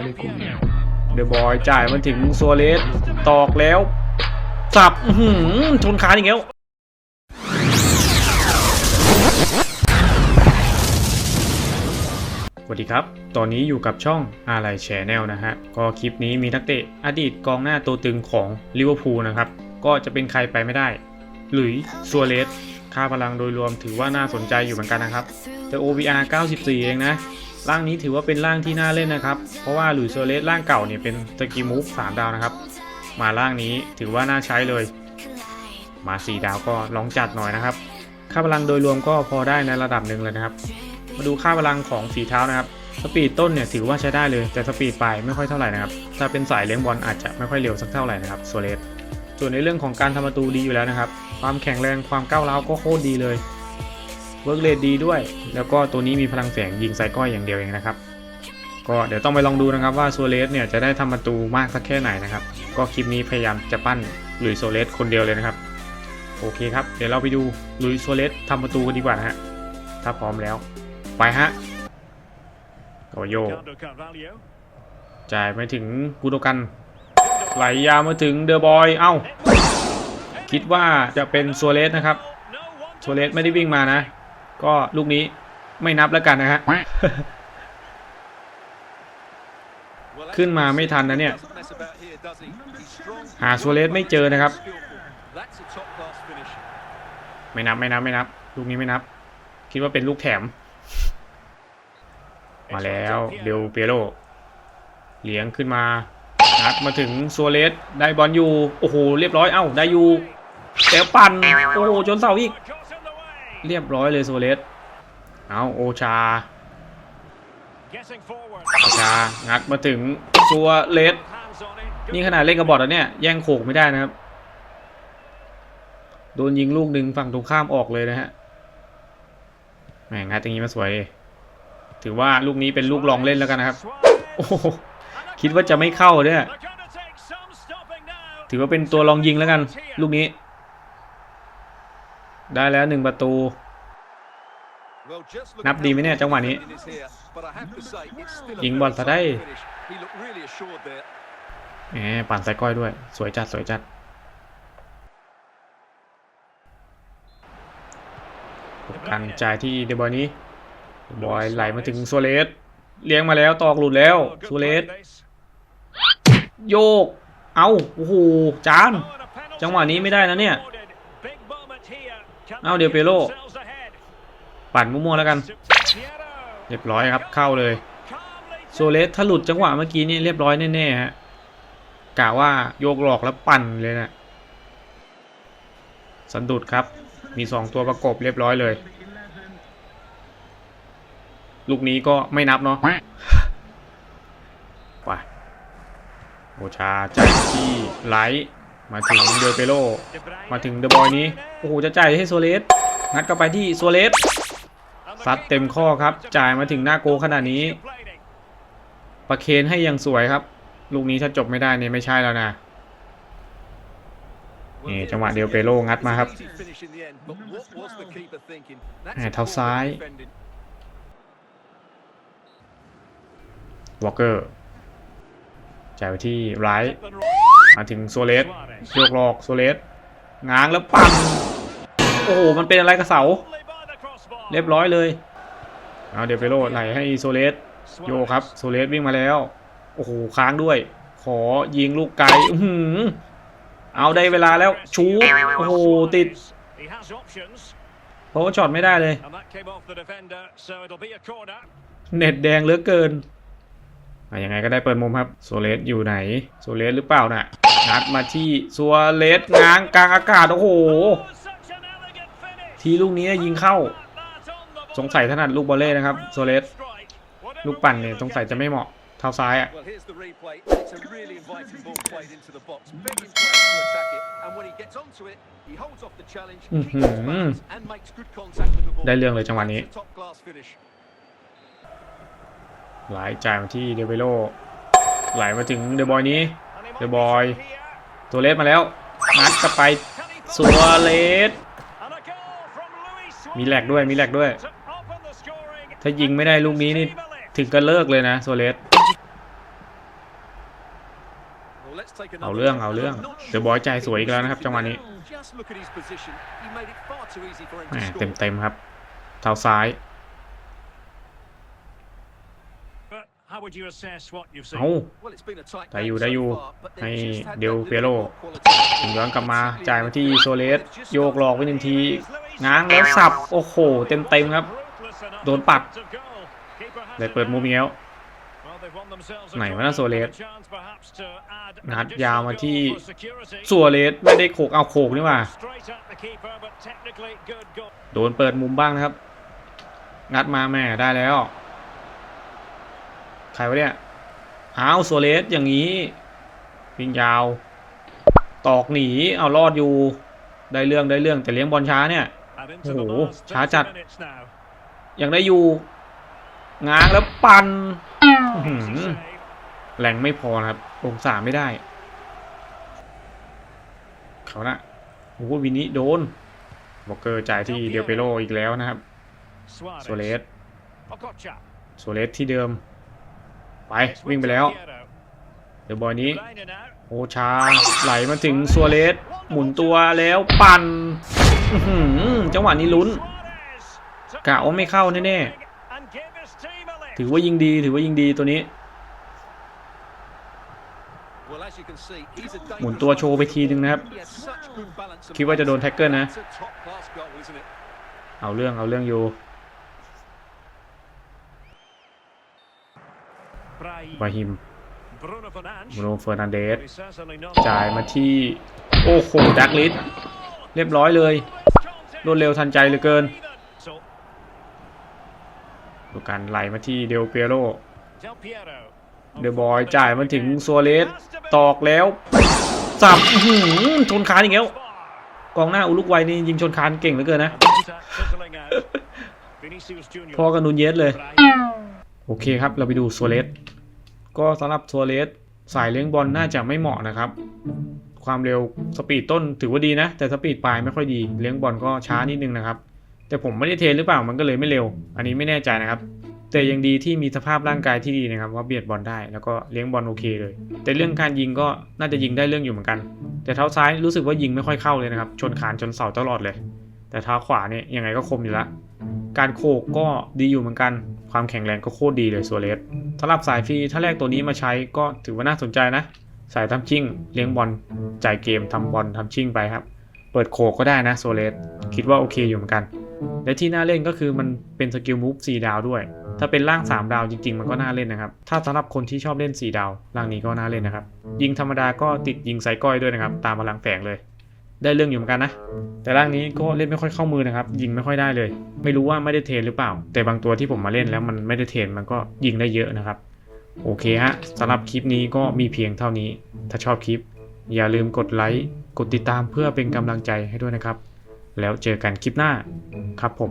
าเลยกูเดอะบอยจ่ายมาถึงซัวเรสตอกแล้ว สับหือชนคานอีกแล้วสวัสดีครับ ตอนนี้อยู่กับช่องอะไรแชนแนลนะฮะ ก็คลิปนี้มีนักเตะอดีตกองหน้าตัวตึงของลิเวอร์พูลนะครับ ก็จะเป็นใครไปไม่ได้ หลุยซัวเรสค่าพลังโดยรวมถือว่าน่าสนใจอยู่เหมือนกันนะครับ แต่ OVR 94 เองนะ ร่างนี้ถือว่าเป็นร่างที่น่าเล่นนะครับ เพราะว่าหลุยส์ซัวเรสร่างเก่าเนี่ยเป็นสกิมูฟ3ดาวนะครับ มาร่างนี้ถือว่าน่าใช้เลย มา4ดาวก็ลองจัดหน่อยนะครับ ค่าพลังโดยรวมก็พอได้ในระดับหนึ่งเลยนะครับ มาดูค่าพลังของฝีเท้านะครับ สปีดต้นเนี่ยถือว่าใช้ได้เลย แต่สปีดปลายไม่ค่อยเท่าไหร่นะครับ ถ้าเป็นสายเลี้ยงบอลอาจจะไม่ค่อยเร็วสักเท่าไหร่นะครับโซเลสส่วนในเรื่องของการทำประตูดีอยู่แล้วนะครับ ความแข็งแรงความก้าวร้าวก็โคตรดีเลย เวิร์กเรทดีด้วย แล้วก็ตัวนี้มีพลังแสงยิงใส่ก้อยอย่างเดียวเองนะครับ ก็เดี๋ยวต้องไปลองดูนะครับว่าโซเลสเนี่ยจะได้ทำประตูมากสักแค่ไหนนะครับ ก็คลิปนี้พยายามจะปั้นลุยโซเลสคนเดียวเลยนะครับ โอเคครับ เดี๋ยวเราไปดูลุยโซเลสทำประตูกันดีกว่านะฮะ ถ้าพร้อมแล้ว ไปฮะโกโย่จ่ายไปถึงกูโดกัน ไหลยาวมาถึงเดอะบอย เอ้า คิดว่าจะเป็นโซเรสนะครับ No one ซัวเรสไม่ได้วิ่งมานะ ก็ลูกนี้ไม่นับแล้วกันนะฮะ ขึ้นมาไม่ทันนะเนี่ย หาโซเรสไม่เจอนะครับ ไม่นับไม่นับไม่นับ ลูกนี้ไม่นับ คิดว่าเป็นลูกแถม มาแล้วเดลเปียโรเลี้ยงขึ้นมานัดมาถึงโซเรสได้บอลอยู่ โอ้โห เรียบร้อย เอ้า ได้อยู่แต่ปั่น โอ้โห จนเสาอีก เรียบร้อยเลยซัวเรสเอาโอชา Getting forward. โอชางัดมาถึงซัวเรส Hands on it. Good นี่ขนาดเล่นกระบอกแล้วเนี่ยแย่งโขกไม่ได้นะครับ โดนยิงลูกหนึ่งฝั่งตรงข้ามออกเลยนะฮะแหมงัดอย่างนี้มาสวยดิถือว่าลูกนี้เป็นลูกลองเล่นแล้วกันนะครับ โอ้โหคิดว่าจะไม่เข้าเนี่ย They're gonna take some stopping now. ถือว่าเป็นตัวลองยิงแล้วกัน ลูกนี้ ได้แล้วหนึ่งประตู นับดีไหมเนี่ยจังหวะนี้ ยิงบอลซะได้แหมปั่นใส่ก้อยด้วย สวยจัดสวยจัดการจ่ายที่เดบอยนี้บอยไหลมาถึงซัวเรสเลี้ยงมาแล้วตอกหลุดแล้ว Oh, good ซัวเร play สโยก เอาโอ้โหจาน จังหวะนี้ไม่ได้นะเนี่ย เอาเดียวเปโร่ปั่นมั่วๆแล้วกัน เรียบร้อยครับเข้าเลย โซเลสถ้าหลุดจังหวะเมื่อกี้นี่เรียบร้อยแน่ๆฮะกะว่าโยกหลอกแล้วปั่นเลยนะสันดุดครับ มีสองตัวประกบเรียบร้อยเลย ลูกนี้ก็ไม่นับเนาะไปโอชาจายที่ไลท์ มาถึงเดอเปโลมาถึงเดอะบอยนี้ โอ้โห จะจ่ายให้โซเลสงัดกลับไปที่โซเลสซัดเต็มข้อครับ จ่ายมาถึงหน้าโกขนาดนี้ ประเคนให้อย่างสวยครับ ลูกนี้ถ้าจบไม่ได้เนี่ยไม่ใช่แล้วนะนี่จังหวะเดียวเปโลงัดมาครับเท้าซ้ายวอลเกอร์จ่ายไปที่ไรท์ มาถึงโซเลส Suarez. โยกหลอกโซเลสง้างแล้วปั่นโอ้โหมันเป็นอะไรกับเสา Only by the crossbar. เรียบร้อยเลยเอาเดยวเปโลไหลให้โซเลสโยกครับโซเลสวิ่งมาแล้วโอ้โหค้างด้วย ขอยิงลูกไกลอื้อหือเอาได้เวลาแล้วชูดโอ้โหติด He has options, เพราะว่าช็อตไม่ได้เลย and that came off the defender, so it'll be a corner. เน็ตแดงเหลือเกิน อะยังไงก็ได้เปิดมุมครับโซเลสอยู่ไหนโซเลสหรือเปล่าน่ะงัดมาที่ซัวเลสง้างกลางอากาศโอ้โห Oh, such an elegant finish. ทีลูกนี้ยิงเข้า That on the สงสัยถนัดลูกบอลเล่นะครับโซเลส strike. Whatever ลูกปั่น way เนี่ย you สงสัย get จะไม่เหมาะเท้าซ้ายอะ Well, here's the replay. It's a really inviting ball played into the box. Begging players to attack it, and when he gets onto it, he holds off the challenge, keeps his Mhm. balance, and makes good contact with the ball. ได้เรื่องเลยจังหวะนี้ ไหลจ่ายมาที่เดเวโลไหลมาถึงเดอะบอยนี้ And he might The be boy. through here. ตัวเลสมาแล้วงัดกลับไป Can he put ซัวเลส And a goal from Luis มีแหลกด้วยมีแหลกด้วย to open the scoring ถ้ายิงไม่ได้ลูกนี้นี่ and save a lift. ถึงก็เลิกเลยนะโซเลส Well, let's take เอา another เรื่อง look. เอาเรื่อง I'm not เดอะบอยใจสวยอีกแล้วนะครับจังหวะนี้ Just look at his position. He made it far too easy for him แห to ม score. เต็มเต็มๆครับ เท้าซ้าย But how would you assess what you've เอา seen? Well, it's been a tight ได้อยู่ game ได้ so อยู่ far, but they've ให้ just had เดล that เปียโร little more quality. ถึงย้อนกลับมาจ่ายมาที่โซเลสโยกหลอกไปหนึ่งที ง้างแล้วสับ โอ้โห เต็มเต็มๆครับ Ruthless enough โดนปัด to goal. Keeper has เลย it เปิดมุม now. อีกแล้ว Well, they've won themselves a ไหนวะน่ะ draw, โซเลส a chance perhaps to add an งัด additional ยาวมาที่ goal for security. สัวเลสไม่ได้โขกเอาโขกนี่หว่า Straight at the keeper, but technically good goal. โดนเปิดมุมบ้างนะครับ งัดมาแม่ได้แล้ว ใครวะเนี่ย อ้าวโซเลสอย่างนี้วิ่งยาว ตอกหนี เอารอดอยู่ ได้เรื่องได้เรื่องแต่เลี้ยงบอลช้าเนี่ย And into the Oh, last ช้าจัด20 minutes now. ยังได้อยู่ ง้างแล้วปันอื้อหือ Easy save. แรงไม่พอนะครับ องศาไม่ได้ เขานะโอ้โหวินิโดนบอกเกอร์จ่ายที่เดลเปโรอีกแล้วนะครับ Suarez. โซเลส Okocha. โซเลสที่เดิม ไปวิ่งไปแล้ว เดี๋ยวบอยนี้โอชาไหลมาถึงซัวเลสหมุนตัวแล้วปั่นจังหวะนี้ลุ้นกะว่าไม่เข้าแน่ๆถือว่ายิงดีถือว่ายิงดีตัวนี้หมุนตัวโชว์ไปทีนึงนะครับ คิดว่าจะโดนแท็กเกิลนะ เอาเรื่องเอาเรื่องอยู่ วาฮิม Bruno Fernandes. บรูโนเฟอร์นันเดส He's certainly not จ่ายมาที่ โอ้โหดักลิสเรียบร้อยเลย รวดเร็วทันใจเหลือเกิน So, ดูการไหลมาที่เดลเปียโร Del Piero. เดอะบอยจ่ายมาถึงซัวเลสตอกแล้วสับอื้อหือชนคานอีกแล้วกองหน้าอุลุกวัยนี่ยิงชนคานเก่งเหลือเกินนะ Fizzling out. Vinicius Junior. พอกับนูนเยสเลย Brahim. โอเคครับ เราไปดูโซเลสก็สำหรับโซเลสสายเลี้ยงบอลน่าจะไม่เหมาะนะครับ ความเร็วสปีดต้นถือว่าดีนะ แต่สปีดปลายไม่ค่อยดีเลี้ยงบอลก็ช้านิดนึงนะครับ แต่ผมไม่ได้เทรนหรือเปล่ามันก็เลยไม่เร็ว อันนี้ไม่แน่ใจนะครับ แต่ยังดีที่มีสภาพร่างกายที่ดีนะครับว่าเบียดบอลได้แล้วก็เลี้ยงบอลโอเคเลย แต่เรื่องการยิงก็น่าจะยิงได้เรื่องอยู่เหมือนกัน แต่เท้าซ้ายรู้สึกว่ายิงไม่ค่อยเข้าเลยนะครับชนคานชนเสาตลอดเลย แต่เท้าขวาเนี่ยยังไงก็คมอยู่ละ การโขกก็ดีอยู่เหมือนกัน ความแข็งแรงก็โคตรดีเลยซัวเรสสำหรับสายฟรีถ้าแรกตัวนี้มาใช้ก็ถือว่าน่าสนใจนะ สายทำชิ่ง เลี้ยงบอลจ่ายเกมทำบอลทำชิ่งไปครับ เปิดโขกก็ได้นะโซเลสคิดว่าโอเคอยู่เหมือนกัน และที่น่าเล่นก็คือมันเป็นสกิลมูฟ4ดาวด้วย ถ้าเป็นร่าง 3 ดาวจริง ๆ มันก็น่าเล่นนะครับ ถ้าสำหรับคนที่ชอบเล่น 4 ดาวร่างนี้ก็น่าเล่นนะครับ ยิงธรรมดาก็ติดยิงไซก้อยด้วยนะครับ ตามพลังแฝงเลย ได้เรื่องอยู่เหมือนกันนะ แต่ร่างนี้ก็เล่นไม่ค่อยเข้ามือนะครับ ยิงไม่ค่อยได้เลย ไม่รู้ว่าไม่ได้เทรนหรือเปล่า แต่บางตัวที่ผมมาเล่นแล้วมันไม่ได้เทรนมันก็ยิงได้เยอะนะครับ โอเคฮะสำหรับคลิปนี้ก็มีเพียงเท่านี้ ถ้าชอบคลิป อย่าลืมกดไลค์กดติดตามเพื่อเป็นกำลังใจให้ด้วยนะครับ แล้วเจอกันคลิปหน้าครับผม